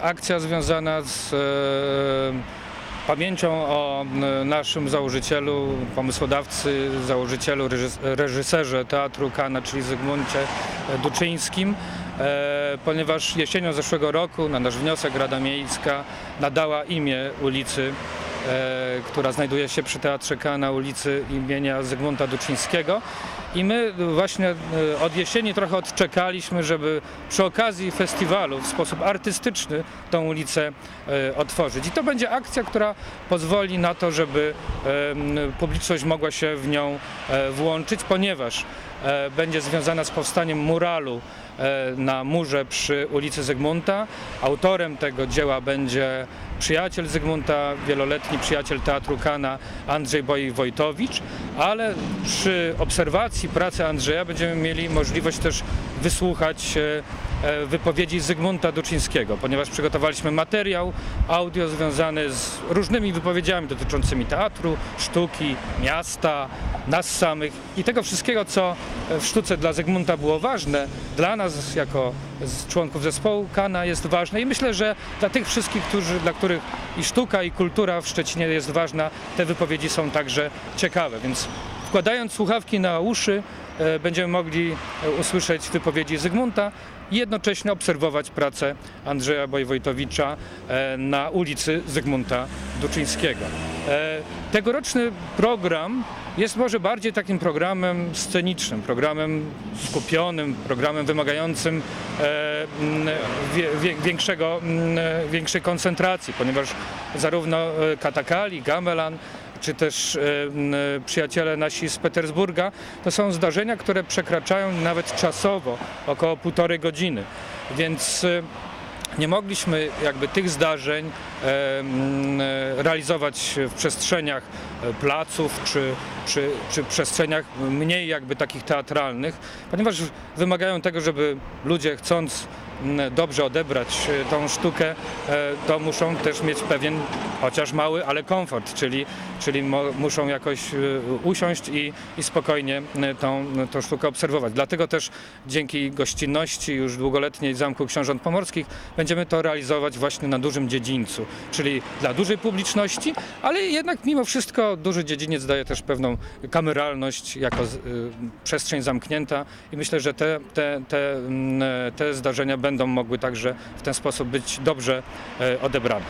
Akcja związana z e, pamięcią o naszym założycielu, pomysłodawcy, założycielu, reżys- reżyserze teatru Kana, czyli Zygmuncie Duczyńskim, e, ponieważ jesienią zeszłego roku na nasz wniosek Rada Miejska nadała imię ulicy, która znajduje się przy Teatrze Kana, ulicy imienia Zygmunta Duczyńskiego. I my właśnie e, od jesieni trochę odczekaliśmy, żeby przy okazji festiwalu w sposób artystyczny tą ulicę e, otworzyć. I to będzie akcja, która pozwoli na to, żeby e, publiczność mogła się w nią e, włączyć, ponieważ e, będzie związana z powstaniem muralu e, na murze przy ulicy Zygmunta. Autorem tego dzieła będzie przyjaciel Zygmunta, wieloletni przyjaciel Teatru Kana Andrzej Boj Wojtowicz, ale przy obserwacji pracy Andrzeja będziemy mieli możliwość też wysłuchać e, e, wypowiedzi Zygmunta Duczyńskiego, ponieważ przygotowaliśmy materiał audio związany z różnymi wypowiedziami dotyczącymi teatru, sztuki, miasta, nas samych. I tego wszystkiego, co w sztuce dla Zygmunta było ważne, dla nas jako członków zespołu Kana jest ważne. I myślę, że dla tych wszystkich, którzy, dla których i sztuka i kultura w Szczecinie jest ważna, te wypowiedzi są także ciekawe, więc wkładając słuchawki na uszy e, będziemy mogli e, usłyszeć wypowiedzi Zygmunta i jednocześnie obserwować pracę Andrzeja Bojwojtowicza e, na ulicy Zygmunta Duczyńskiego. E, Tegoroczny program jest może bardziej takim programem scenicznym, programem skupionym, programem wymagającym e, większego, większej koncentracji, ponieważ zarówno e, Katakali, Gamelan, czy też przyjaciele nasi z Petersburga, to są zdarzenia, które przekraczają nawet czasowo około półtorej godziny. Więc nie mogliśmy jakby tych zdarzeń e, realizować w przestrzeniach e, placów czy, czy, czy przestrzeniach mniej jakby takich teatralnych, ponieważ wymagają tego, żeby ludzie chcąc dobrze odebrać e, tą sztukę, e, to muszą też mieć pewien chociaż mały, ale komfort, czyli, czyli muszą jakoś e, usiąść i, i spokojnie tą, tą sztukę obserwować. Dlatego też dzięki gościnności już długoletniej Zamku Książąt Pomorskich będziemy to realizować właśnie na dużym dziedzińcu, czyli dla dużej publiczności, ale jednak mimo wszystko duży dziedziniec daje też pewną kameralność jako przestrzeń zamknięta i myślę, że te, te, te, mm, te zdarzenia będą mogły także w ten sposób być dobrze e, odebrane.